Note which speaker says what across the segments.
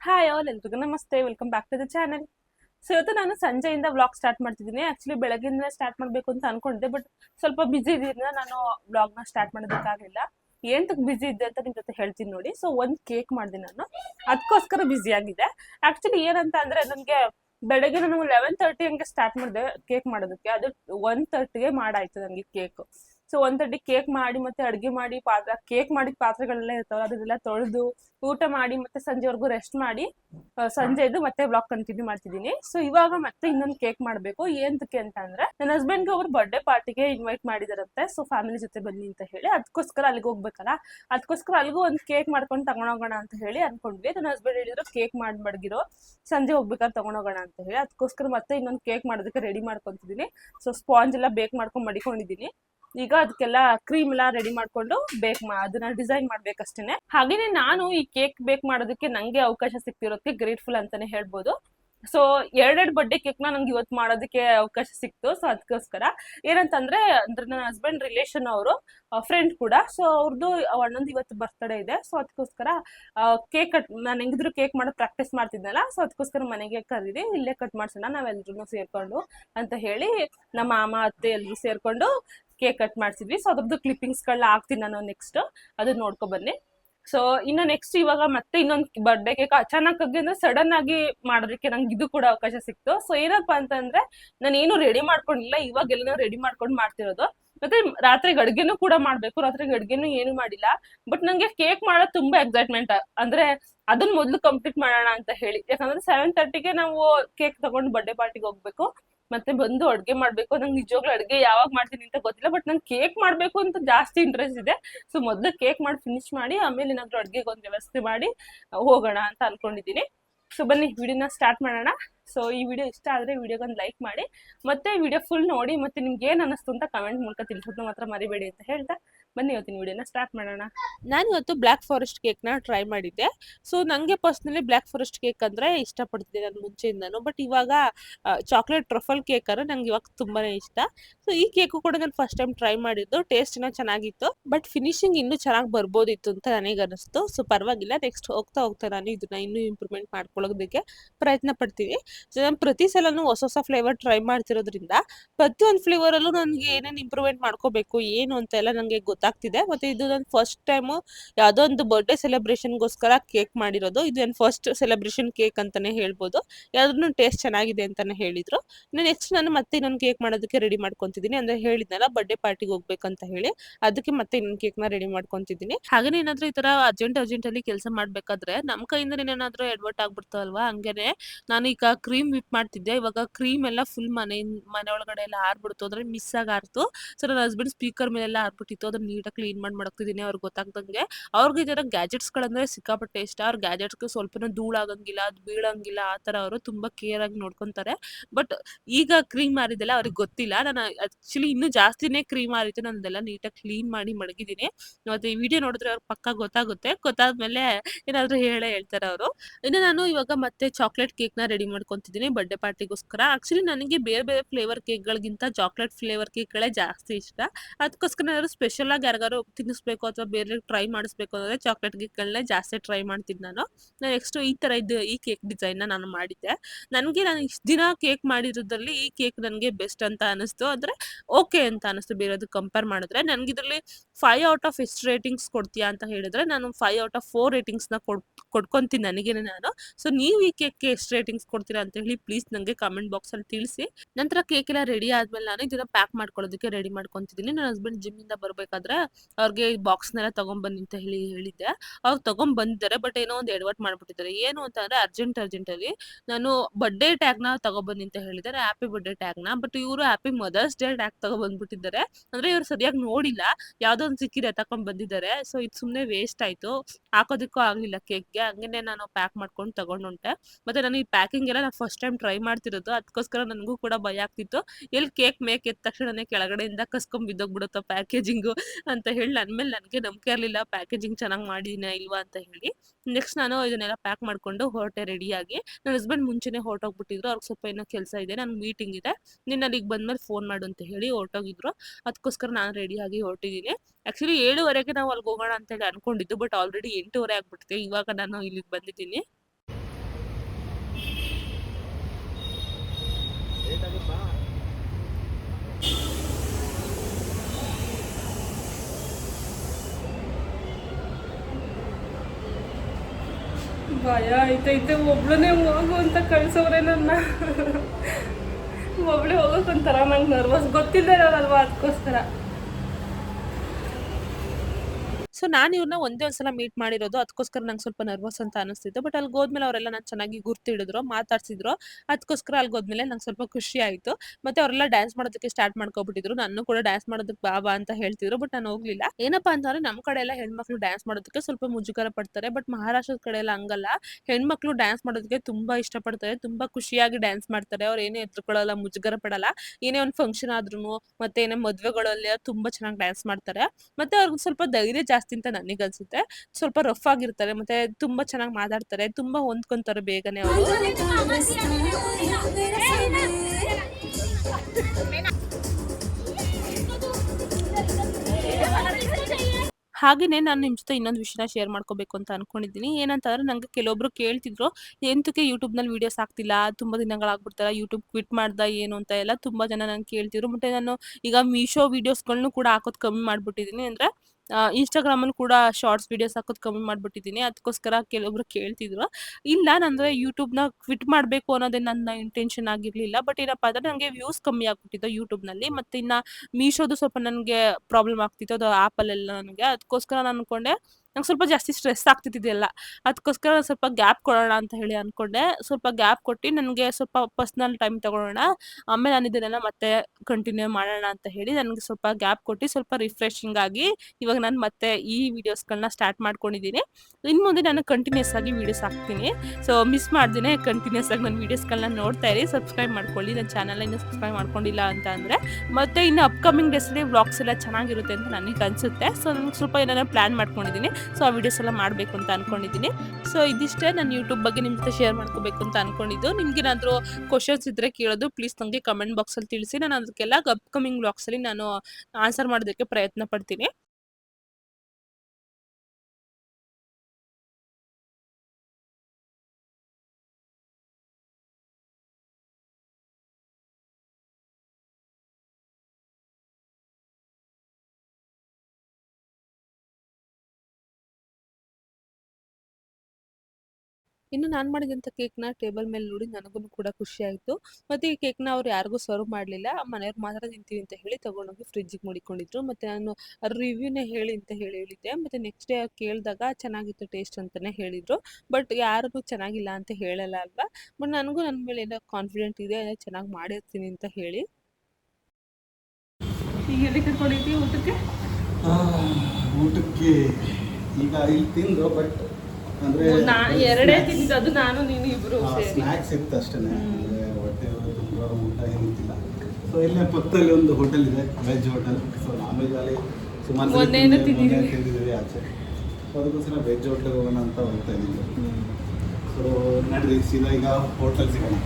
Speaker 1: Hi all ಎಲ್ರಿಗೂ ನಮಸ್ತೆ welcome back to the channel So ಇವತ್ತು ನಾನು ಸಂಜೆಯಿಂದ ಬ್ಲಾಗ್ ಸ್ಟಾರ್ಟ್ ಮಾಡ್ತಿದ್ದೀನಿ. ಆಕ್ಚುಲಿ ಬೆಳಗ್ಗಿಂದ ಸ್ಟಾರ್ಟ್ ಮಾಡಬೇಕು ಅಂತ ಅನ್ಕೊಂಡಿದ್ದೆ ಬಟ್ ಸ್ವಲ್ಪ ಬಿಸಿ ಇದೀನಿ ನಾನು ವ್ಲಾಗ್ನ ಸ್ಟಾರ್ಟ್ ಮಾಡೋದಕ್ಕಾಗಲಿಲ್ಲ ಏಂತಕ್ ಬಿಸಿ ಇದ್ದೆ ಅಂತ ನಿಮ್ ಜೊತೆ ಹೇಳ್ತೀನಿ ನೋಡಿ. ಸೊ ಒಂದು ಕೇಕ್ ಮಾಡಿದೆ ನಾನು. ಅದಕ್ಕೋಸ್ಕರ ಬಿಸಿ ಆಗಿದೆ. ಆಕ್ಚುಲಿ ಏನಂತ ಅಂದ್ರೆ ನನಗೆ ಬೆಳಗ್ಗೆ ನಾನು ಲೆವೆನ್ ತರ್ಟಿ ಹಂಗೆ ಸ್ಟಾರ್ಟ್ ಮಾಡಿದೆ ಕೇಕ್ ಮಾಡೋದಕ್ಕೆ. ಅದು ಒನ್ ತರ್ಟಿಗೆ ಮಾಡಾಯ್ತು ನನಗೆ ಕೇಕ್ ಸೊ ಒಂದ್ ತರ್ಟಿ ಕೇಕ್ ಮಾಡಿ ಮತ್ತೆ ಅಡ್ಗೆ ಮಾಡಿ ಪಾತ್ರ ಕೇಕ್ ಮಾಡಿದ ಪಾತ್ರೆಗಳೆಲ್ಲ ಇರ್ತಾವ ಅದನ್ನೆಲ್ಲ ತೊಳೆದು ಊಟ ಮಾಡಿ ಮತ್ತೆ ಸಂಜೆವರೆಗೂ ರೆಸ್ಟ್ ಮಾಡಿ ಸಂಜೆದು ಮತ್ತೆ ಬ್ಲಾಗ್ ಕಂಟಿನ್ಯೂ ಮಾಡ್ತಿದ್ದೀನಿ. ಸೊ ಇವಾಗ ಮತ್ತೆ ಇನ್ನೊಂದು ಕೇಕ್ ಮಾಡಬೇಕು. ಏಂತಕ್ಕೆ ಅಂತ ಅಂದ್ರೆ, ನನ್ನ ಹಸ್ಬೆಂಡ್ಗೆ ಅವ್ರ ಬರ್ಡೇ ಪಾರ್ಟಿಗೆ ಇನ್ವೈಟ್ ಮಾಡಿದಾರಂತೆ. ಸೊ ಫ್ಯಾಮಿಲಿ ಜೊತೆ ಬನ್ನಿ ಅಂತ ಹೇಳಿ ಅದಕ್ಕೋಸ್ಕರ ಅಲ್ಲಿಗೆ ಹೋಗ್ಬೇಕಲ್ಲ. ಅದಕ್ಕೋಸ್ಕರ ಅಲ್ಲಿಗೂ ಒಂದು ಕೇಕ್ ಮಾಡ್ಕೊಂಡು ತಗೊಂಡೋಗೋಣ ಅಂತ ಹೇಳಿ ಅನ್ಕೊಂಡ್ವಿ ನನ್ನ ಹಸ್ಬೆಂಡ್ ಹೇಳಿದ್ರು ಕೇಕ್ ಮಾಡಿ, ಮಡಗಿರೋ, ಸಂಜೆ ಹೋಗ್ಬೇಕಾದ್ರೆ ತಗೊಂಡೋಗೋಣ ಅಂತ ಹೇಳಿ. ಅದಕ್ಕೋಸ್ಕರ ಮತ್ತೆ ಇನ್ನೊಂದು ಕೇಕ್ ಮಾಡೋದಕ್ಕೆ ರೆಡಿ ಮಾಡ್ಕೊಂತಿದ್ದೀನಿ. ಸೊ ಸ್ಪಾಂಜ್ ಎಲ್ಲ ಬೇಕ್ ಮಾಡ್ಕೊಂಡು ಮಡಿಕೊಂಡಿದ್ದೀನಿ. ಈಗ ಅದಕ್ಕೆಲ್ಲ ಕ್ರೀಮ್ ಎಲ್ಲ ರೆಡಿ ಮಾಡ್ಕೊಂಡು ಬೇಕ್ ಅದನ್ನ ಡಿಸೈನ್ ಮಾಡ್ಬೇಕಷ್ಟೇನೆ. ಹಾಗೇನೆ ನಾನು ಈ ಕೇಕ್ ಬೇಕ್ ಮಾಡೋದಕ್ಕೆ ನಂಗೆ ಅವಕಾಶ ಸಿಕ್ತಿರೋದಕ್ಕೆ ಗ್ರೇಟ್ಫುಲ್ ಅಂತಾನೆ ಹೇಳ್ಬೋದು. ಸೊ ಎರಡೆರಡು ಬರ್ಡೇ ನ ನಂಗೆ ಇವತ್ತು ಮಾಡೋದಕ್ಕೆ ಅವಕಾಶ ಸಿಕ್ತು. ಸೊ ಅದಕ್ಕೋಸ್ಕರ ಏನಂತಂದ್ರೆ ಅಂದ್ರೆ ನನ್ನ ಹಸ್ಬೆಂಡ್ ರಿಲೇಷನ್ ಅವರು ಫ್ರೆಂಡ್ ಕೂಡ. ಸೊ ಅವ್ರದ್ದು ಅಣ್ಣಂದು ಇವತ್ತು ಬರ್ತಡೇ ಇದೆ. ಸೊ ಅದಕ್ಕೋಸ್ಕರ ಕೇಕ್ ಕಟ್ ನಾನು ಹೆಂಗಿದ್ರು ಕೇಕ್ ಮಾಡೋ ಪ್ರಾಕ್ಟೀಸ್ ಮಾಡ್ತಿದ್ನಲ್ಲ. ಸೊ ಅದಕ್ಕೋಸ್ಕರ ಮನೆಗೆ ಕರೀರಿ. ಇಲ್ಲೇ ಕಟ್ ಮಾಡ್ಸೋಣ. ನಾವೆಲ್ಲರೂ ಸೇರ್ಕೊಂಡು ಅಂತ ಹೇಳಿ ನಮ್ಮ ಮಾಮ, ಅತ್ತೆ ಎಲ್ಲರೂ ಸೇರ್ಕೊಂಡು ಕೇಕ್ ಕಟ್ ಮಾಡಿಸಿದ್ವಿ. ಸೊ ಅದ್ರದ್ದು ಕ್ಲಿಪ್ಪಿಂಗ್ಸ್ಗಳನ್ನ ಹಾಕ್ತೀನಿ ನಾನು ನೆಕ್ಸ್ಟ್ ಅದನ್ನ ನೋಡ್ಕೊ ಬನ್ನಿ. ಸೊ ಇನ್ನು ನೆಕ್ಸ್ಟ್ ಇವಾಗ ಮತ್ತೆ ಇನ್ನೊಂದು ಬರ್ಡೇ ಕೇಕ್ ಅಚಾನಕ್ ಆಗಿ ಅಂದ್ರೆ ಸಡನ್ ಆಗಿ ಮಾಡೋದಕ್ಕೆ ನಂಗೆ ಇದು ಕೂಡ ಅವಕಾಶ ಸಿಕ್ತು. ಸೊ ಏನಪ್ಪಾ ಅಂತಂದ್ರೆ ನಾನು ಏನು ರೆಡಿ ಮಾಡ್ಕೊಂಡಿಲ್ಲ. ಇವಾಗ ಎಲ್ಲ ರೆಡಿ ಮಾಡ್ಕೊಂಡು ಮಾಡ್ತಿರೋದು. ಮತ್ತೆ ರಾತ್ರಿ ಅಡ್ಗೆನೂ ಕೂಡ ಮಾಡ್ಬೇಕು. ರಾತ್ರಿ ಅಡ್ಗೆನೂ ಏನು ಮಾಡಿಲ್ಲ. ಬಟ್ ನಂಗೆ ಕೇಕ್ ಮಾಡೋದು ತುಂಬಾ ಎಕ್ಸೈಟ್ಮೆಂಟ್ ಅಂದ್ರೆ ಅದನ್ನ ಮೊದ್ಲು ಕಂಪ್ಲೀಟ್ ಮಾಡೋಣ ಅಂತ ಹೇಳಿ. ಯಾಕಂದ್ರೆ ಸೆವೆನ್ ತರ್ಟಿಗೆ ನಾವು ಕೇಕ್ ತಗೊಂಡು ಬರ್ಡೇ ಪಾರ್ಟಿಗೆ ಹೋಗ್ಬೇಕು. ಮತ್ತೆ ಬಂದು ಅಡ್ಗೆ ಮಾಡ್ಬೇಕು, ನಂಗೆ ನಿಜವಾಗ್ಲೂ ಅಡ್ಗೆ ಯಾವಾಗ ಮಾಡ್ತೀನಿ ಅಂತ ಗೊತ್ತಿಲ್ಲ ಬಟ್ ನಂಗೆ ಕೇಕ್ ಮಾಡ್ಬೇಕು ಅಂತ ಜಾಸ್ತಿ ಇಂಟ್ರೆಸ್ಟ್ ಇದೆ. ಸೊ ಮೊದ್ಲು ಕೇಕ್ ಮಾಡಿ ಫಿನಿಶ್ ಮಾಡಿ, ಆಮೇಲೆ ಏನಾದ್ರು ಅಡ್ಗೆಗೆ ಒಂದು ವ್ಯವಸ್ಥೆ ಮಾಡಿ, ಹೋಗೋಣ ಅಂತ ಅನ್ಕೊಂಡಿದ್ದೀನಿ. ಸೊ ಬನ್ನಿ, ವಿಡಿಯೋನ ಸ್ಟಾರ್ಟ್ ಮಾಡೋಣ. ಸೊ ಈ ವಿಡಿಯೋ ಇಷ್ಟ ಆದರೆ ವಿಡಿಯೋಗೊಂದು ಲೈಕ್ ಮಾಡಿ, ಮತ್ತೆ ವಿಡಿಯೋ ಫುಲ್ ನೋಡಿ, ಮತ್ತೆ ನಿಮ್ಗೆ ಏನು ಅನ್ನಿಸ್ತು ಅಂತ ಕಮೆಂಟ್ ಮೂಲಕ ತಿಳಿಸೋದು ಮಾತ್ರ ಮರಿಬೇಡಿ ಅಂತ ಹೇಳ್ತಾ, ಬನ್ನಿ ಇವತ್ತಿನ ವಿಡಿಯೋನ ಸ್ಟಾರ್ಟ್ ಮಾಡೋಣ. ನಾನು ಇವತ್ತು ಬ್ಲ್ಯಾಕ್ ಫಾರೆಸ್ಟ್ ಕೇಕ್ನ ಟ್ರೈ ಮಾಡಿದ್ದೆ. ಸೊ ನನಗೆ ಪರ್ಸ್ನಲಿ ಬ್ಲ್ಯಾಕ್ ಫಾರೆಸ್ಟ್ ಕೇಕ್ ಅಂದರೆ ಇಷ್ಟಪಡ್ತಿದ್ದೆ ನಾನು ಮುಂಚೆಯಿಂದನೂ ಬಟ್ ಇವಾಗ ಚಾಕ್ಲೇಟ್ ಟ್ರಫಲ್ ಕೇಕ್ ಅಂದರೆ ನಂಗೆ ಇವಾಗ ತುಂಬಾ ಇಷ್ಟ. ಸೊ ಈ ಕೇಕು ಕೂಡ ನಾನು ಫಸ್ಟ್ ಟೈಮ್ ಟ್ರೈ ಮಾಡಿದ್ದು ಟೇಸ್ಟ್ ಏನೋ ಚೆನ್ನಾಗಿತ್ತು ಬಟ್ ಫಿನಿಶಿಂಗ್ ಇನ್ನೂ ಚೆನ್ನಾಗಿ ಬರ್ಬೋದಿತ್ತು ಅಂತ ನನಗೆ ಅನಿಸ್ತು. ಸೊ ಪರವಾಗಿಲ್ಲ ನೆಕ್ಸ್ಟ್ ಹೋಗ್ತಾ ಹೋಗ್ತಾ ನಾನು ಇದನ್ನ ಇನ್ನೂ ಇಂಪ್ರೂವ್ಮೆಂಟ್ ಮಾಡ್ಕೊಳ್ಳೋದಕ್ಕೆ ಪ್ರಯತ್ನ ಪಡ್ತೀನಿ. ನಾನು ಪ್ರತಿ ಸಲನೂ ಹೊಸ ಹೊಸ ಫ್ಲೇವರ್ ಟ್ರೈ ಮಾಡ್ತಿರೋದ್ರಿಂದ ಪ್ರತಿಯೊಂದು ಫ್ಲೇವರಲ್ಲೂ ನನಗೆ ಏನೇನು ಇಂಪ್ರೂವ್ಮೆಂಟ್ ಮಾಡ್ಕೋಬೇಕು, ಏನು ಅಂತ ಎಲ್ಲ ನನಗೆ ಗೊತ್ತಾಗ್ತಿದೆ. ಮತ್ತು ಇದು ನನ್ನ ಫಸ್ಟ್ ಟೈಮು ಯಾವುದೋ ಒಂದು ಬರ್ಡೇ ಸೆಲೆಬ್ರೇಷನ್ಗೋಸ್ಕರ ಕೇಕ್ ಮಾಡಿರೋದು. ಇದು ನನ್ನ ಫಸ್ಟ್ ಸೆಲೆಬ್ರೇಷನ್ ಕೇಕ್ ಅಂತಲೇ ಹೇಳ್ಬೋದು. ಯಾವ್ದು ಟೇಸ್ಟ್ ಚೆನ್ನಾಗಿದೆ ಅಂತಲೇ ಹೇಳಿದರು. ನೆಕ್ಸ್ಟ್ ನಾನು ಮತ್ತೆ ಇನ್ನೊಂದು ಕೇಕ್ ಮಾಡೋದಕ್ಕೆ ರೆಡಿ ಮಾಡ್ಕೊತಿದ್ದೀನಿ. ಅಂದರೆ ಹೇಳಿದ್ನಲ್ಲ ಬರ್ಡೇ ಪಾರ್ಟಿಗೆ ಹೋಗ್ಬೇಕಂತ ಹೇಳಿ. ಅದಕ್ಕೆ ಮತ್ತೆ ಇನ್ನೊಂದು ಕೇಕ್ನ ರೆಡಿ ಮಾಡ್ಕೊತಿದ್ದೀನಿ. ಹಾಗೇನೆ ಏನಾದರೂ ಈ ಥರ ಅರ್ಜೆಂಟ್ ಅರ್ಜೆಂಟಲ್ಲಿ ಕೆಲಸ ಮಾಡಬೇಕಾದ್ರೆ ನಮ್ಮ ಕೈಯಿಂದ ಏನಾದರೂ ಎಡ್ವರ್ಟ್ ಆಗ್ಬಿಡ್ತಾವಲ್ವಾ? ಹಂಗೇನೆ ನಾನು ಈಗ ಕ್ರೀಮ್ ವಿಪ್ ಮಾಡ್ತಿದ್ದೆ ಇವಾಗ ಕ್ರೀಮ್ ಎಲ್ಲ ಫುಲ್ ಮನೆ ಮನೆ ಒಳಗಡೆ ಎಲ್ಲ ಆರ್ಬಿಡ್ತು. ಅಂದ್ರೆ ಮಿಸ್ ಆಗಿ ಆರ್ತು. ಸೊ ನನ್ನ ಹಸ್ಬೆಂಡ್ ಸ್ಪೀಕರ್ ಮೇಲೆ ಎಲ್ಲ ಆರ್ಬಿಟ್ಟಿತ್ತು. ಅದನ್ನ ನೀಟಾಗಿ ಕ್ಲೀನ್ ಮಾಡಿ ಮಾಡ್ತಿದ್ದೀನಿ ಅವ್ರಿಗೆ ಗೊತ್ತಾಗ್ದಂಗೆ. ಅವ್ರಿಗೆ ಈ ಥರ ಗ್ಯಾಜೆಟ್ಸ್ಗಳಂದ್ರೆ ಸಿಕ್ಕಾಪಟ್ಟೆ ಇಷ್ಟ. ಅವ್ರ ಗ್ಯಾಜೆಟ್ಸ್ಗೆ ಸ್ವಲ್ಪನೂ ಧೂಳಾಗಂಗಿಲ್ಲ, ಅದು ಬೀಳಂಗಿಲ್ಲ, ಆ ಥರ ಅವರು ತುಂಬ ಕೇರ್ ಆಗಿ ನೋಡ್ಕೊಂತಾರೆ. ಬಟ್ ಈಗ ಕ್ರೀಮ್ ಮಾರಿದೆಲ್ಲ ಅವ್ರಿಗೆ ಗೊತ್ತಿಲ್ಲ. ನಾನು ಆಕ್ಚುಲಿ ಇನ್ನೂ ಜಾಸ್ತಿನೇ ಕ್ರೀಮ್ ಮಾರಿತ್ತು ನಾನು ಅದೆಲ್ಲ ನೀಟಾಗಿ ಕ್ಲೀನ್ ಮಾಡಿ ಮಡಗಿದ್ದೀನಿ. ಮತ್ತೆ ಈ ವಿಡಿಯೋ ನೋಡಿದ್ರೆ ಅವ್ರಿಗೆ ಪಕ್ಕ ಗೊತ್ತಾಗುತ್ತೆ. ಗೊತ್ತಾದ್ಮೇಲೆ ಏನಾದರೂ ಹೇಳೇ ಹೇಳ್ತಾರೆ ಅವರು. ಇನ್ನು ನಾನು ಇವಾಗ ಮತ್ತೆ ಚಾಕ್ಲೇಟ್ ಕೇಕ್ನ ರೆಡಿ ಮಾಡ್ಕೊತಿದ್ದೀನಿ ಬರ್ಡೇ ಪಾರ್ಟಿಗೋಸ್ಕರ ಆಕ್ಚುಲಿ ನನಗೆ ಬೇರೆ ಬೇರೆ ಫ್ಲೇವರ್ ಕೇಕ್ಗಳಿಗಿಂತ ಚಾಕ್ಲೇಟ್ ಫ್ಲೇವರ್ ಕೇಕ್ಗಳೇ ಜಾಸ್ತಿ ಇಷ್ಟ. ಅದಕ್ಕೋಸ್ಕರ ನಾನು ಸ್ಪೆಷಲ್ ಆಗಿ ಯಾರಿಗಾರು ತಿನ್ನಿಸ್ಬೇಕು ಅಥವಾ ಬೇರೆ ಟ್ರೈ ಮಾಡಿಸ್ಬೇಕು ಅಂದರೆ ಚಾಕ್ಲೇಟ್ ಕೇಕ್ಗಳನ್ನೇ ಜಾಸ್ತಿ ಟ್ರೈ ಮಾಡ್ತೀನಿ ನಾನು. ನಾನು ನೆಕ್ಸ್ಟ್ ಈ ಥರ ಇದು ಈ ಕೇಕ್ ಡಿಸೈನ್ನ ನಾನು ಮಾಡಿದ್ದೆ. ನನಗೆ ನಾನು ಇಷ್ಟು ದಿನ ಕೇಕ್ ಮಾಡಿರೋದ್ರಲ್ಲಿ ಈ ಕೇಕ್ ನನಗೆ ಬೆಸ್ಟ್ ಅಂತ ಅನಿಸ್ತು. ಅಂದರೆ ಓಕೆ ಅಂತ ಅನಿಸ್ತು ಬೇರೆದು ಕಂಪೇರ್ ಮಾಡಿದ್ರೆ. ನನಗೆ ಇದರಲ್ಲಿ ಫೈವ್ ಔಟ್ ಆಫ್ ಎಷ್ಟು ರೇಟಿಂಗ್ಸ್ ಕೊಡ್ತೀಯಾ ಅಂತ ಹೇಳಿದ್ರೆ ನಾನು ಫೈವ್ ಔಟ್ ಆಫ್ ಫೋರ್ ರೇಟಿಂಗ್ಸ್ನ ಕೊಡ್, ಕೊಡ್ಕೊತೀನಿ ನನಗೇನೆ ನಾನು. ಸೊ ನೀವು ಈ ಕೇಕ್ಗೆ ಎಷ್ಟು ರೇಟಿಂಗ್ಸ್ ಕೊಡ್ತೀರಾ ಅಂತ ಹೇಳಿ ಪ್ಲೀಸ್ ನನಗೆ ಬಾಕ್ಸ್ ಅಲ್ಲಿ ತಿಳಿಸಿ. ನಂತರ ಕೇಕ್ ಎಲ್ಲ ರೆಡಿ ಆದ್ಮೇಲೆ ನಾನು ಇದನ್ನ ಪ್ಯಾಕ್ ಮಾಡ್ಕೊಳ್ಳೋದಕ್ಕೆ ರೆಡಿ ಮಾಡ್ಕೊತಿದ್ದೀನಿ ನನ್ನ ಹಸ್ಬೆಂಡ್ ಇಂದ ಬರಬೇಕಾದ್ರೆ ಅವ್ರಿಗೆ ಬಾಕ್ಸ್ನೆಲ್ಲ ತೊಗೊಂಬನ್ನಿ ಅಂತ ಹೇಳಿ ಹೇಳಿದ್ದೆ. ಅವ್ರು ತಗೊಂಡ್ ಬಂದಿದ್ದಾರೆ ಬಟ್ ಏನೋ ಒಂದು ಎಡವಟ್ ಮಾಡ್ಬಿಟ್ಟಿದ್ದಾರೆ. ಏನು ಅಂತ ಅಂದ್ರೆ ಅರ್ಜೆಂಟ್ ಅರ್ಜೆಂಟಲ್ಲಿ ನಾನು ಬರ್ಡೇ ನ ತಗೊಬನ್ನಿ ಅಂತ ಹೇಳಿದ್ದಾರೆ. ಹ್ಯಾಪಿ ಬರ್ಡೇ ನ. ಬಟ್ ಇವರು ಹ್ಯಾಪಿ ಮದರ್ಸ್ ಡೇ ಟ್ಯಾಗ್ ತಗೊಬಂದ್ಬಿಟ್ಟಿದ್ದಾರೆ ಅಂದ್ರೆ ಇವ್ರು ಸರಿಯಾಗಿ ನೋಡಿಲ್ಲ. ಯಾವುದೋ ಒಂದು ಸಿಕ್ಕಿದೆ ತಕೊಂಡ್ ಬಂದಿದ್ದಾರೆ ಸೊ ಇದು ಸುಮ್ಮನೆ ವೇಸ್ಟ್ ಆಯ್ತು. ಹಾಕೋದಕ್ಕೂ ಆಗಲಿಲ್ಲ ಕೇಕ್ಗೆ ಹಂಗೇನೆ ನಾನು ಪ್ಯಾಕ್ ಮಾಡ್ಕೊಂಡು ತಗೊಂಡು ಹೊಂಟೆ. ಮತ್ತೆ ನಾನು ಈ ಪ್ಯಾಕಿಂಗ್ ಎಲ್ಲ ಫಸ್ಟ್ ಟೈಮ್ ಟ್ರೈ ಮಾಡ್ತಿರೋದು ಅದಕ್ಕೋಸ್ಕರ ನನಗೂ ಕೂಡ ಭಯ ಆಗ್ತಿತ್ತು. ಎಲ್ಲಿ ಕೇಕ್ ಮೇಕ್ ಎದ್ದ ತಕ್ಷಣನೇ ಕೆಳಗಡೆಯಿಂದ ಕಸ್ಕೊಂಡ್ ಬಿದ್ದೋಗ್ಬಿಡುತ್ತೋ ಪ್ಯಾಕೇಜಿಂಗು ಅಂತ ಹೇಳಿ ನನ್ನ ನನಗೆ ನಂಬಿಕೆ ಇರಲಿಲ್ಲ. ಪ್ಯಾಕೇಜಿಂಗ್ ಚೆನ್ನಾಗಿ ಮಾಡಿದೀನ ಇಲ್ವಾ ಅಂತ ಹೇಳಿ. ನೆಕ್ಸ್ಟ್ ನಾನು ಇದನ್ನೆಲ್ಲ ಪ್ಯಾಕ್ ಮಾಡಿಕೊಂಡು ಹೊರಟೆ ರೆಡಿಯಾಗಿ ನನ್ನ ಹಸ್ಬೆಂಡ್ ಮುಂಚೆನೇ ಹೊರಟೋಗ್ಬಿಟ್ಟಿದ್ರು. ಅವ್ರಿಗೆ ಸ್ವಲ್ಪ ಏನೋ ಕೆಲಸ ಇದೆ. ನನಗೆ ಮೀಟಿಂಗ್ ಇದೆ. ನಿನ್ನ ಅಲ್ಲಿಗೆ ಬಂದ್ಮೇಲೆ ಫೋನ್ ಮಾಡು ಅಂತ ಹೇಳಿ ಹೊರಟೋಗಿದ್ರು. ಅದಕ್ಕೋಸ್ಕರ ನಾನು ರೆಡಿಯಾಗಿ ಹೊರಟಿದ್ದೀನಿ. ಆ್ಯಕ್ಚುಲಿ ಏಳುವರೆಗೆ ನಾವು ಅಲ್ಲಿಗೆ ಹೋಗೋಣ ಅಂತೇಳಿ ಅನ್ಕೊಂಡಿದ್ದು ಬಟ್ ಆಲ್ರೆಡಿ ಎಂಟೂವರೆ ಆಗ್ಬಿಟ್ಟಿದೆ. ಇವಾಗ ನಾನು ಇಲ್ಲಿಗೆ ಬಂದಿದ್ದೀನಿ. ಭಯ ಐತೈತೆ ಒಬ್ಳನೇ ಹೋಗು ಅಂತ ಕಳ್ಸವ್ರೆ ನನ್ನ. ಒಬ್ಳೆ ಹೋಗೋಕ್ಕೊಂಥರ ನಂಗೆ ನರ್ವಸ್ ಗೊತ್ತಿಲ್ಲದಲ್ವಾ ಅದಕ್ಕೋಸ್ಕರ. ಸೊ ನಾನು ಇವ್ರನ್ನ ಒಂದೇ ಒಂದ್ಸಲ ಮೀಟ್ ಮಾಡಿರೋದು ಅದಕ್ಕೋಸ್ಕರ ನಂಗೆ ಸ್ವಲ್ಪ ನರ್ವಸ್ ಅಂತ ಅನಿಸ್ತಿತ್ತು. ಬಟ್ ಅಲ್ಲಿ ಹೋದ್ಮೇಲೆ ಅವರೆಲ್ಲ ನಾನು ಚೆನ್ನಾಗಿ ಗುರ್ತಿಡಿದ್ರು, ಮಾತಾಡ್ಸಿದ್ರು. ಅದಕ್ಕೋಸ್ಕರ ಅಲ್ಲಿ ಹೋದ್ಮೇಲೆ ನಂಗೆ ಸ್ವಲ್ಪ ಖುಷಿ ಆಯಿತು. ಮತ್ತೆ ಅವರೆಲ್ಲ ಡ್ಯಾನ್ಸ್ ಮಾಡೋದಕ್ಕೆ ಸ್ಟಾರ್ಟ್ ಮಾಡ್ಕೊಬಿಟ್ಟಿದ್ರು. ನಾನು ಕೂಡ ಡ್ಯಾನ್ಸ್ ಮಾಡೋದಕ್ಕೆ ಬಾ ಬಾ ಅಂತ ಹೇಳ್ತಿದ್ರು ಬಟ್ ನಾನು ಹೋಗ್ಲಿಲ್ಲ. ಏನಪ್ಪಾ ಅಂತಂದ್ರೆ ನಮ್ಮ ಕಡೆ ಎಲ್ಲ ಹೆಣ್ಮಕ್ಳು ಡ್ಯಾನ್ಸ್ ಮಾಡೋದಕ್ಕೆ ಸ್ವಲ್ಪ ಮುಜುಗರ ಪಡ್ತಾರೆ. ಬಟ್ ಮಹಾರಾಷ್ಟ್ರದ ಕಡೆ ಎಲ್ಲ ಹಂಗಲ್ಲ. ಹೆಣ್ಮಕ್ಳು ಡ್ಯಾನ್ಸ್ ಮಾಡೋದಕ್ಕೆ ತುಂಬಾ ಇಷ್ಟಪಡ್ತಾರೆ. ತುಂಬಾ ಖುಷಿಯಾಗಿ ಡ್ಯಾನ್ಸ್ ಮಾಡ್ತಾರೆ. ಅವ್ರು ಏನೇ ಎತ್ಕೊಳ್ಳಲ್ಲ ಮುಜುಗರ ಪಡಲ್ಲ. ಏನೇ ಒಂದು ಫಂಕ್ಷನ್ ಆದ್ರೂ ಮತ್ತೆ ಏನೇ ಮದ್ವೆಗಳಲ್ಲಿ ತುಂಬಾ ಚೆನ್ನಾಗಿ ಡ್ಯಾನ್ಸ್ ಮಾಡ್ತಾರೆ. ಮತ್ತೆ ಅವ್ರಿಗೆ ಸ್ವಲ್ಪ ಧೈರ್ಯ ಜಾಸ್ತಿ ಅಂತ ನನಗೆ ಅನ್ಸುತ್ತೆ ಸ್ವಲ್ಪ ರಫ್ ಆಗಿರ್ತಾರೆ, ಮತ್ತೆ ತುಂಬಾ ಚೆನ್ನಾಗಿ ಮಾತಾಡ್ತಾರೆ, ತುಂಬಾ ಹೊಂದ್ಕೊಂತಾರೆ ಬೇಗನೆ ಅವರು. ಹಾಗೇನೆ ನಾನು ನಿಮ್ಮ ಜೊತೆ ಇನ್ನೊಂದು ವಿಷಯನ ಶೇರ್ ಮಾಡ್ಕೋಬೇಕು ಅಂತ ಅನ್ಕೊಂಡಿದ್ದೀನಿ. ಏನಂತಂದ್ರೆ ನಂಗೆ ಕೆಲವೊಬ್ರು ಕೇಳ್ತಿದ್ರು, ಎಂತಕ್ಕೆ ಯೂಟ್ಯೂಬ್ನಲ್ಲಿ ವೀಡಿಯೋಸ್ ಆಗ್ತಿಲ್ಲ ತುಂಬ ದಿನಗಳಾಗ್ಬಿಡ್ತಾರ ಯೂಟ್ಯೂಬ್ ಕ್ವಿಟ್ ಮಾಡ್ದ ಏನು ಅಂತ? ಎಲ್ಲ ತುಂಬ ಜನ ನಂಗೆ ಕೇಳ್ತಿದ್ರು. ಮತ್ತೆ ನಾನು ಈಗ ಮೀಶೋ ವೀಡಿಯೋಸ್ಗಳನ್ನೂ ಕೂಡ ಹಾಕೋದು ಕಮ್ಮಿ ಮಾಡ್ಬಿಟ್ಟಿದ್ದೀನಿ. ಅಂದರೆ ಇನ್ಸ್ಟಾಗ್ರಾಮಲ್ಲಿ ಕೂಡ ಶಾರ್ಟ್ಸ್ ವಿಡಿಯೋಸ್ ಹಾಕೋದು ಕಮ್ಮಿ ಮಾಡ್ಬಿಟ್ಟಿದ್ದೀನಿ. ಅದಕ್ಕೋಸ್ಕರ ಕೆಲವೊಬ್ರು ಕೇಳ್ತಿದ್ರು. ಇಲ್ಲ ನಂದ್ರೆ ಯೂಟ್ಯೂಬ್ನ ಕ್ವಿಟ್ ಮಾಡಬೇಕು ಅನ್ನೋದೇ ನನ್ನ ಇಂಟೆನ್ಷನ್ ಆಗಿರಲಿಲ್ಲ. ಬಟ್ ಏನಪ್ಪ ಅಂದ್ರೆ ನನಗೆ ವ್ಯೂಸ್ ಕಮ್ಮಿ ಆಗ್ಬಿಟ್ಟಿತ್ತು ಯೂಟ್ಯೂಬ್ನಲ್ಲಿ ಮತ್ತು ಇನ್ನು ಮೀಶೋದು ಸ್ವಲ್ಪ ನನಗೆ ಪ್ರಾಬ್ಲಮ್ ಆಗ್ತಿತ್ತು. ಅದು ಆ್ಯಪಲ್ಲೆಲ್ಲ ನನಗೆ. ಅದಕ್ಕೋಸ್ಕರ ನಾನು ಅನ್ಕೊಂಡೆ ನಂಗೆ ಸ್ವಲ್ಪ ಜಾಸ್ತಿ ಸ್ಟ್ರೆಸ್ ಆಗ್ತಿದ್ದಿದೆಲ್ಲ ಅದಕ್ಕೋಸ್ಕರ ಸ್ವಲ್ಪ ಗ್ಯಾಪ್ ಕೊಡೋಣ ಅಂತ ಹೇಳಿ ಅಂದ್ಕೊಂಡೆ ಸ್ವಲ್ಪ ಗ್ಯಾಪ್ ಕೊಟ್ಟು ನನಗೆ ಸ್ವಲ್ಪ ಪರ್ಸ್ನಲ್ ಟೈಮ್ ತಗೊಳ್ಳೋಣ. ಆಮೇಲೆ ನಾನು ಇದನ್ನೆಲ್ಲ ಮತ್ತೆ ಕಂಟಿನ್ಯೂ ಮಾಡೋಣ ಅಂತ ಹೇಳಿ ನನಗೆ ಸ್ವಲ್ಪ ಗ್ಯಾಪ್ ಕೊಟ್ಟು ಸ್ವಲ್ಪ ರಿಫ್ರೆಶಿಂಗ್ ಆಗಿ ಇವಾಗ ನಾನು ಮತ್ತೆ ಈ ವಿಡಿಯೋಸ್ಗಳನ್ನ ಸ್ಟಾರ್ಟ್ ಮಾಡ್ಕೊಂಡಿದ್ದೀನಿ ಇನ್ನು ಮುಂದೆ ನಾನು ಕಂಟಿನ್ಯೂಸ್ ಆಗಿ ವೀಡಿಯೋಸ್ ಹಾಕ್ತೀನಿ. ಸೊ ಮಿಸ್ ಮಾಡ್ದೇ ಕಂಟಿನ್ಯೂಸ್ ಆಗಿ ನನ್ನ ವೀಡಿಯೋಸ್ಗಳನ್ನ ನೋಡ್ತಾ ಇರಿ. ಸಬ್ಸ್ಕ್ರೈಬ್ ಮಾಡ್ಕೊಳ್ಳಿ. ನನ್ನ ಚಾನಲ್ ಇನ್ನೂ ಸಬ್ಸ್ಕ್ರೈಬ್ ಮಾಡ್ಕೊಂಡಿಲ್ಲ ಅಂತ ಅಂದರೆ. ಮತ್ತೆ ಇನ್ನು ಅಪ್ಕಮಿಂಗ್ ಡೇಸಲ್ಲಿ ವ್ಲಾಗ್ಸ್ ಎಲ್ಲ ಚೆನ್ನಾಗಿರುತ್ತೆ ಅಂತ ನನಗೆ ಅನಿಸುತ್ತೆ. ಸೊ ನನಗೆ ಸ್ವಲ್ಪ ಏನಾದ್ರು ಪ್ಲ್ಯಾನ್ ಮಾಡ್ಕೊಂಡಿದ್ದೀನಿ ಸೊ, ಆ ವಿಡಿಯೋಸ್ ಎಲ್ಲ ಮಾಡಬೇಕು ಅಂತ ಅನ್ಕೊಂಡಿದ್ದೀನಿ. ಸೊ, ಇದಿಷ್ಟೇ ನಾನು ಯೂಟ್ಯೂಬ್ ಬಗ್ಗೆ ನಿಮ್ಮ ಜೊತೆ ಶೇರ್ ಮಾಡ್ಕೋಬೇಕು ಅಂತ ಅನ್ಕೊಂಡಿದ್ದು. ನಿಮ್ಗೇನಾದರೂ ಕ್ವಶನ್ಸ್ ಇದ್ದರೆ ಕೇಳೋದು ಪ್ಲೀಸ್ ನನಗೆ ಕಮೆಂಟ್ ಬಾಕ್ಸಲ್ಲಿ ತಿಳಿಸಿ. ನಾನು ಅದಕ್ಕೆಲ್ಲ ಅಪ್ಕಮಿಂಗ್ ಬ್ಲಾಗ್ಸಲ್ಲಿ ನಾನು ಆನ್ಸರ್ ಮಾಡೋದಕ್ಕೆ ಪ್ರಯತ್ನ ಪಡ್ತೀನಿ. ಇನ್ನು ನಾನು ಮಾಡಿದಂಥ ಕೇಕ್ನ ಟೇಬಲ್ ಮೇಲೆ ನೋಡಿ ನನಗೂ ಕೂಡ ಖುಷಿಯಾಯಿತು ಮತ್ತು ಈ ಕೇಕ್ನ ಅವ್ರು ಯಾರಿಗೂ ಸರ್ವ್ ಮಾಡಲಿಲ್ಲ, ಮನೆಯವ್ರು ಮಾತ್ರ ತಿಂತೀವಿ ಅಂತ ಹೇಳಿ ತೊಗೊಂಡೋಗಿ ಫ್ರಿಜ್ಜಿಗೆ ಮಡಿಕೊಂಡಿದ್ರು. ಮತ್ತು ನಾನು ರಿವ್ಯೂನೇ ಹೇಳಿ ಅಂತ ಹೇಳಿ ಹೇಳಿದ್ದೆ. ಮತ್ತು ನೆಕ್ಸ್ಟ್ ಡೇ ಕೇಳಿದಾಗ ಚೆನ್ನಾಗಿತ್ತು ಟೇಸ್ಟ್ ಅಂತಲೇ ಹೇಳಿದರು. ಬಟ್ ಯಾರಿಗೂ ಚೆನ್ನಾಗಿಲ್ಲ ಅಂತ ಹೇಳಲ್ಲ ಅಲ್ವಾ? ಬಟ್ ನನಗೂ ನನ್ನ ಮೇಲೆ ಏನೋ ಕಾನ್ಫಿಡೆಂಟ್ ಇದೆ ಚೆನ್ನಾಗಿ ಮಾಡಿರ್ತೀನಿ ಅಂತ ಹೇಳಿ. ಈಗ ಊಟಕ್ಕೆ?
Speaker 2: ಊಟಕ್ಕೆ ಈಗ ಇಲ್ಲಿ ತಿಂದು ಬಟ್ ಅಂದ್ರೆ
Speaker 1: ನಾ ಎರಡೇ ತಿಂದಿದ್ದು ಅದು ನಾನು ನೀನು ಇಬ್ರು
Speaker 2: ಸ್ನ್ಯಾಕ್ಸ್ ಇತ್ತು ಅಷ್ಟೇ. ಹೊಟ್ಟೆ ತುಂಬ ಊಟ ಏನಿತ್ತಿಲ್ಲ ಸೊ ಇಲ್ಲೇ ಪಕ್ಕದಲ್ಲಿ ಒಂದು ಹೋಟೆಲ್ ಇದೆ veg hotel so non veg ಅಲ್ಲಿ ಸುಮಾರು ತಿಂದಿದ್ದೀವಿ ಆಚೆ. ಸೊ ಅದಕ್ಕೋಸ್ಕರ ವೆಜ್ ಹೋಟೆಲ್ ಹೋಗೋಣ ಅಂತ ಹೋಗ್ತಾ ಇದ್ದೀವಿ ಸೊ ನಡ್ರಿ ಸೀದಾ ಈಗ ಹೋಟೆಲ್ ಸಿಗೋಣ.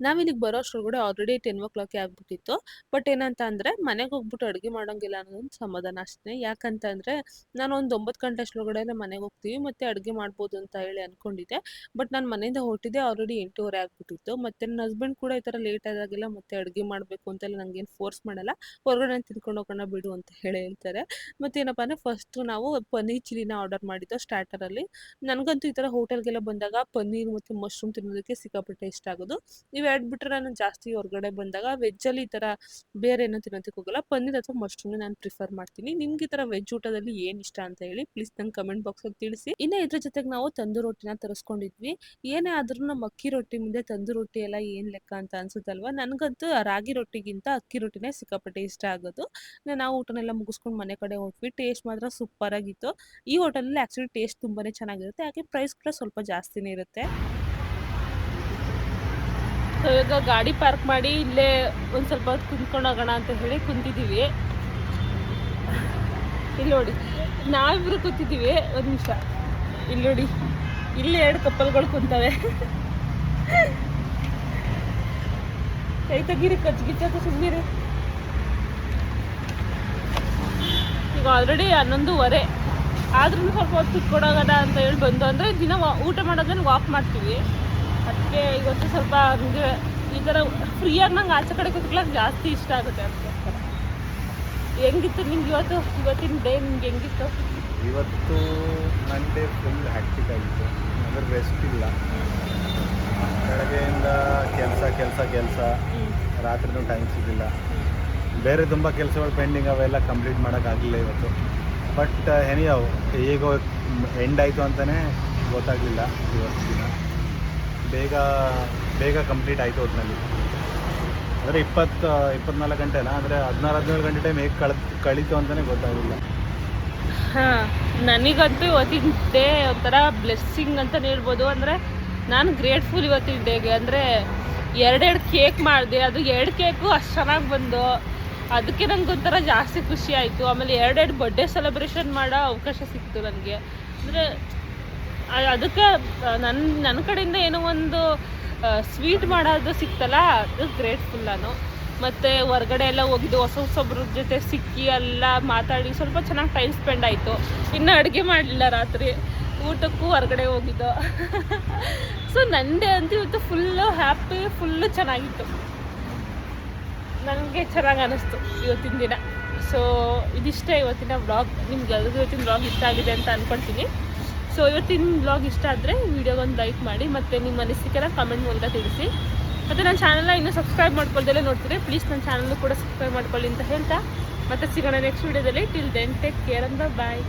Speaker 1: ನಾವಿಲ್ಲಿಗೆ ಬರೋ ಅಷ್ಟರೊಳಗಡೆ ಆಲ್ರೆಡಿ ಟೆನ್ ಓ ಕ್ಲಾಕ್ ಆಗ್ಬಿಟ್ಟಿತ್ತು. ಬಟ್ ಏನಂತ ಅಂದ್ರೆ ಮನೆಗೆ ಹೋಗ್ಬಿಟ್ಟು ಅಡುಗೆ ಮಾಡೋಂಗಿಲ್ಲ ಅನ್ನೋದೊಂದು ಸಮಾಧಾನ ಅಷ್ಟೇ. ಯಾಕಂತ ಅಂದ್ರೆ ನಾನು ಒಂದು ಒಂಬತ್ತು ಗಂಟೆ ಅಷ್ಟರೊಳಗಡೆ ಮನೆಗೆ ಹೋಗ್ತೀವಿ, ಮತ್ತೆ ಅಡುಗೆ ಮಾಡ್ಬೋದು ಅಂತ ಹೇಳಿ ಅನ್ಕೊಂಡಿದ್ದೆ. ಬಟ್ ನಾನು ಮನೆಯಿಂದ ಹೊರಟಿದ್ದೆ ಆಲ್ರೆಡಿ ಎಂಟೂವರೆ ಆಗ್ಬಿಟ್ಟಿತ್ತು. ಮತ್ತೆ ನನ್ನ ಹಸ್ಬೆಂಡ್ ಕೂಡ ಈ ಥರ ಲೇಟ್ ಆದಾಗೆಲ್ಲ ಮತ್ತೆ ಅಡುಗೆ ಮಾಡಬೇಕು ಅಂತೆಲ್ಲ ನನಗೇನು ಫೋರ್ಸ್ ಮಾಡಲ್ಲ. ಹೊರಗಡೆ ತಿನ್ಕೊಂಡು ಹೋಗೋಣ ಬಿಡು ಅಂತ ಹೇಳಿ ಹೇಳ್ತಾರೆ. ಮತ್ತೆ ಮತ್ತೇನಪ್ಪ ಅಂದ್ರೆ ಫಸ್ಟ್ ನಾವು ಪನ್ನೀರ್ ಚಿಲ್ಲಿನ ಆರ್ಡರ್ ಮಾಡಿದ್ದು ಸ್ಟಾರ್ಟರಲ್ಲಿ ನನಗಂತೂ ಈ ಥರ ಹೋಟೆಲ್ಗೆಲ್ಲ ಬಂದಾಗ ಪನ್ನೀರ್ ಮತ್ತು ಮಶ್ರೂಮ್ ತಿನ್ನೋದಕ್ಕೆ ಸಿಕ್ಕಾಪಟ್ಟೆ ಇಷ್ಟ ಆಗೋದು. ಇವು ಬಿಟ್ಟರೆ ನಾನು ಜಾಸ್ತಿ ಹೊರಗಡೆ ಬಂದಾಗ ವೆಜ್ಜಲ್ಲಿ ಈ ಥರ ಬೇರೆ ಏನೋ ತಿನ್ನೋದಕ್ಕೆ ಹೋಗಲ್ಲ. ಪನ್ನೀರ್ ಅಥವಾ ಮಶ್ರೂಮ್ ನಾನು ಪ್ರಿಫರ್ ಮಾಡ್ತೀನಿ. ನಿಮ್ಗೆ ಈ ಥರ ವೆಜ್ ಊಟದಲ್ಲಿ ಏನು ಇಷ್ಟ ಅಂತ ಹೇಳಿ ಪ್ಲೀಸ್ ನಂಗೆ ಕಮೆಂಟ್ ಬಾಕ್ಸಲ್ಲಿ ತಿಳಿಸಿ. ಇನ್ನು ಇದ್ರ ಜೊತೆಗೆ ನಾವು ತಂದು ರೊಟ್ಟಿನ ತರಿಸ್ಕೊಂಡಿದ್ವಿ. ಏನೇ ಆದ್ರೂ ನಮ್ಮ ಅಕ್ಕಿ ರೊಟ್ಟಿ ಮುಂದೆ ತಂದು ರೊಟ್ಟಿ ಎಲ್ಲ ಏನು ಲೆಕ್ಕ ಅಂತ ಅನ್ಸುತ್ತಲ್ವ? ನನಗಂತೂ ರಾಗಿ ರೊಟ್ಟಿಗಿಂತ ಅಕ್ಕಿ ರೊಟ್ಟಿನೇ ಸಿಕ್ಕಾಪಟ್ಟೆ ಇಷ್ಟ ಆಗೋದು. ನಾವು ಊಟನೆಲ್ಲ ಮುಗಿಸ್ಕೊಂಡು ಮನೆ ಕಡೆ ಹೋಗ್ವಿ ಟೇಸ್ಟ್ ಮಾತ್ರ ಸೂಪರ್ ಆಗಿತ್ತು. ಈ ಹೋಟೆಲಲ್ಲಿ ಆ್ಯಕ್ಚುಲಿ ಟೇಸ್ಟ್ ತುಂಬಾ ಚೆನ್ನಾಗಿರುತ್ತೆ. ಹಾಗೆ ಪ್ರೈಸ್ ಕೂಡ ಸ್ವಲ್ಪ ಜಾಸ್ತಿನೇ ಇರುತ್ತೆ. ಸೊ ಇವಾಗ ಗಾಡಿ ಪಾರ್ಕ್ ಮಾಡಿ ಇಲ್ಲೇ ಒಂದು ಸ್ವಲ್ಪ ಹೊತ್ತು ಕುಂತ್ಕೊಂಡು ಹೋಗೋಣ ಅಂತ ಹೇಳಿ ಕುಂತಿದ್ದೀವಿ ಇಲ್ಲಿ ನೋಡಿ, ನಾವಿಬ್ರು ಕೂತಿದ್ದೀವಿ ಒಂದು ನಿಮಿಷ. ಇಲ್ಲಿ ನೋಡಿ, ಇಲ್ಲಿ ಎರಡು ಕಪ್ಪಲ್ಗಳು ಕುಂತವೆ. ಕೈ ತೆಗೀರಿ ಕಚ್ ಗಿಚ್ಚಕ್ಕೆ ಸುಮ್ಮನಿರಿ ಈಗ ಆಲ್ರೆಡಿ ಹನ್ನೊಂದುವರೆ. ಆದ್ರೂ ಸ್ವಲ್ಪ ಹೊತ್ತು ಕೊಡೋಗಣ ಅಂತ ಹೇಳಿ ಬಂದು ಅಂದರೆ ದಿನ ಊಟ ಮಾಡೋದನ್ನ ವಾಕ್ ಮಾಡ್ತೀವಿ. ಅದಕ್ಕೆ ಇವತ್ತು ಸ್ವಲ್ಪ ಹಂಗೆ ಈ ಥರ ಫ್ರೀಯಾಗಿ ನಂಗೆ ಆಚೆ ಕಡೆ ಕೂತ್ಕೊಳ್ಳೋಕೆ ಜಾಸ್ತಿ ಇಷ್ಟ ಆಗುತ್ತೆ ಅದಕ್ಕೋಸ್ಕರ ಹೆಂಗಿತ್ತು ನಿಮ್ಗೆ ಇವತ್ತು? ಇವತ್ತಿನ ಡೇ ನಿಮ್ಗೆ ಹೆಂಗಿತ್ತು?
Speaker 2: ಇವತ್ತು ಮಂಡೇ ಫುಲ್ ಹ್ಯಾಕ್ಟಿಕ್ ಆಗಿತ್ತು. ಅಂದರೆ ರೆಸ್ಟ್ ಇಲ್ಲ. ಬೆಳಗ್ಗೆಯಿಂದ ಕೆಲಸ ಕೆಲಸ ಕೆಲಸ. ರಾತ್ರಿನೂ ಟೈಮ್ ಸಿಗಲಿಲ್ಲ. ಬೇರೆ ತುಂಬ ಕೆಲಸಗಳು ಪೆಂಡಿಂಗ್ ಅವೆಲ್ಲ ಕಂಪ್ಲೀಟ್ ಮಾಡೋಕ್ಕಾಗಲಿಲ್ಲ ಇವತ್ತು. ಬಟ್ ಎನಿಯಾವ್ ಈಗ ಎಂಡ್ ಆಯಿತು ಅಂತಲೇ ಗೊತ್ತಾಗಲಿಲ್ಲ ಇವತ್ತು ದಿನ ಬೇಗ ಬೇಗ ಕಂಪ್ಲೀಟ್ ಆಯಿತು ಒಟ್ಟಿನಲ್ಲಿ ಅಂದರೆ ಇಪ್ಪತ್ತು ಇಪ್ಪತ್ನಾಲ್ಕು ಗಂಟೆನ? ಅಂದರೆ ಹದಿನಾರು, ಹದಿನೇಳು ಗಂಟೆ ಟೈಮ್ ಹೇಗೆ ಕಳೆದು ಕಳೀತು ಅಂತಲೇ ಗೊತ್ತಾಗಲಿಲ್ಲ
Speaker 1: ಹಾಂ, ನನಗಂತೂ ಇವತ್ತಿನ ಡೇ ಒಂಥರ ಬ್ಲೆಸ್ಸಿಂಗ್ ಅಂತಲೇ ಹೇಳ್ಬೋದು. ಅಂದರೆ ನಾನು ಗ್ರೇಟ್ಫುಲ್ ಇವತ್ತಿನ ಡೇಗೆ ಅಂದರೆ ಎರಡೆರಡು ಕೇಕ್ ಮಾಡಿದೆ. ಅದು ಎರಡು ಕೇಕು ಅಷ್ಟು ಚೆನ್ನಾಗಿ ಬಂದು, ಅದಕ್ಕೆ ನನಗೆ ಒಂಥರ ಜಾಸ್ತಿ ಖುಷಿ ಆಯಿತು. ಆಮೇಲೆ ಎರಡೆರಡು ಬರ್ಡೇ ಸೆಲೆಬ್ರೇಷನ್ ಮಾಡೋ ಅವಕಾಶ ಸಿಕ್ತು ನನಗೆ. ಅಂದರೆ ಅದಕ್ಕೆ ನನ್ನ ನನ್ನ ಕಡೆಯಿಂದ ಏನೋ ಒಂದು ಸ್ವೀಟ್ ಮಾಡೋದು ಸಿಕ್ತಲ್ಲ, ಅದು ಗ್ರೇಟ್ಫುಲ್ ನಾನು. ಮತ್ತು ಹೊರ್ಗಡೆ ಎಲ್ಲ ಹೋಗಿದ್ದು, ಹೊಸ ಹೊಸೊಬ್ರ ಜೊತೆ ಸಿಕ್ಕಿ ಎಲ್ಲ ಮಾತಾಡಿ, ಸ್ವಲ್ಪ ಚೆನ್ನಾಗಿ ಟೈಮ್ ಸ್ಪೆಂಡ್ ಆಯಿತು. ಇನ್ನೂ ಅಡುಗೆ ಮಾಡಲಿಲ್ಲ ರಾತ್ರಿ. ಊಟಕ್ಕೂ ಹೊರಗಡೆ ಹೋಗಿದ್ದು. ಸೊ ನಂದೇ ಅಂತ ಇವತ್ತು ಫುಲ್ಲು ಹ್ಯಾಪಿ ಫುಲ್ಲು ಚೆನ್ನಾಗಿತ್ತು. ನನಗೆ ಚೆನ್ನಾಗಿ ಅನ್ನಿಸ್ತು ಇವತ್ತಿನ ದಿನ. ಸೊ ಇದಿಷ್ಟೇ ಇವತ್ತಿನ ಬ್ಲಾಗ್ ನಿಮ್ಗೆ ಎಲ್ಲರಿಗೂ ಇವತ್ತಿನ ಬ್ಲಾಗ್ ಇಷ್ಟ ಆಗಿದೆ ಅಂತ ಅಂದ್ಕೊಳ್ತೀನಿ ಸೊ ಇವತ್ತಿನ ಬ್ಲಾಗ್ ಇಷ್ಟ ಆದರೆ ವಿಡಿಯೋಗೊಂದು ಲೈಕ್ ಮಾಡಿ ಮತ್ತು ನಿಮ್ಮ ಅನಿಸಿಕೆಲ್ಲ ಕಮೆಂಟ್ ಮೂಲಕ ತಿಳಿಸಿ. ಮತ್ತು ನನ್ನ ಚಾನಲ್ನ ಇನ್ನೂ ಸಬ್ಸ್ಕ್ರೈಬ್ ಮಾಡ್ಕೊಳ್ದಲ್ಲೇ ನೋಡ್ತೀರಿ. ಪ್ಲೀಸ್ ನನ್ನ ಚಾನಲ್ಲು ಕೂಡ ಸಬ್ಸ್ಕ್ರೈಬ್ ಮಾಡ್ಕೊಳ್ಳಿ ಅಂತ ಹೇಳ್ತಾ. ಮತ್ತೆ ಸಿಗೋಣ ನೆಕ್ಸ್ಟ್ ವೀಡಿಯೋದಲ್ಲಿ ಟಿಲ್ ದೆನ್ ಟೇಕ್ ಕೇರ್ ಅಂತ ಬಾಯ್